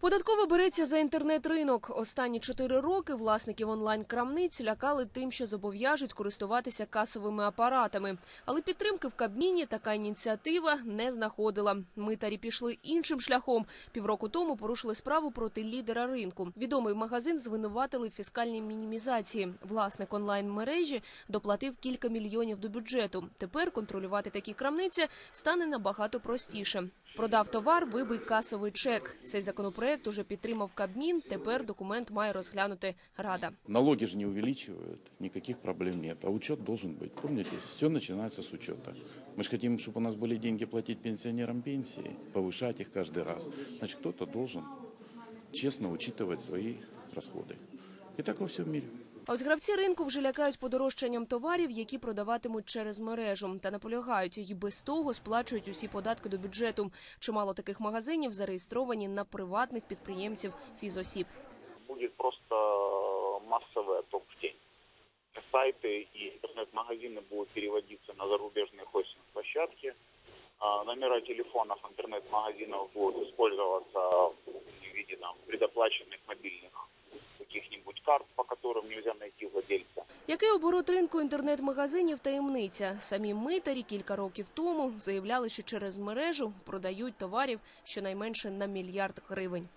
Податково береться за інтернет-ринок. Останні чотири роки власників онлайн-крамниць лякали тим, що зобов'яжуть користуватися касовими апаратами. Але підтримки в Кабміні така ініціатива не знаходила. Митарі пішли іншим шляхом. Півроку тому порушили справу проти лідера ринку. Відомий магазин звинуватили в фіскальній мінімізації. Власник онлайн-мережі доплатив кілька мільйонів до бюджету. Тепер контролювати такі крамниці стане набагато простіше. Продав товар, вибий касовий чек. Цей законопроект уже підтримав Кабмін. Тепер документ має розглянути Рада. Налоги же не увеличивают, никаких проблем нет. А учет должен быть. Помните, все начинается с учета. Мы же хотим, чтобы у нас были деньги платить пенсионерам пенсии, повышать их каждый раз. Значит, кто-то должен честно учитывать свои расходы. И так во всем мире. А ось гравці ринку вже лякають подорожчанням товарів, які продаватимуть через мережу, та наполягають і без того сплачують усі податки до бюджету. Чимало таких магазинів зареєстровані на приватних підприємців фізосіб. будет просто массовый отток в тень. Сайты и интернет-магазины будут переводиться на зарубежные хостинг-площадки. А Номера телефонов интернет-магазинов будут использоваться в виде там, предоплаченных мобильных каких-нибудь карт, которым нельзя найти владельца. Який оборот ринку інтернет-магазинів таємниця? Самі митарі кілька років тому заявляли, що через мережу продають товарів щонайменше на мільярд гривень.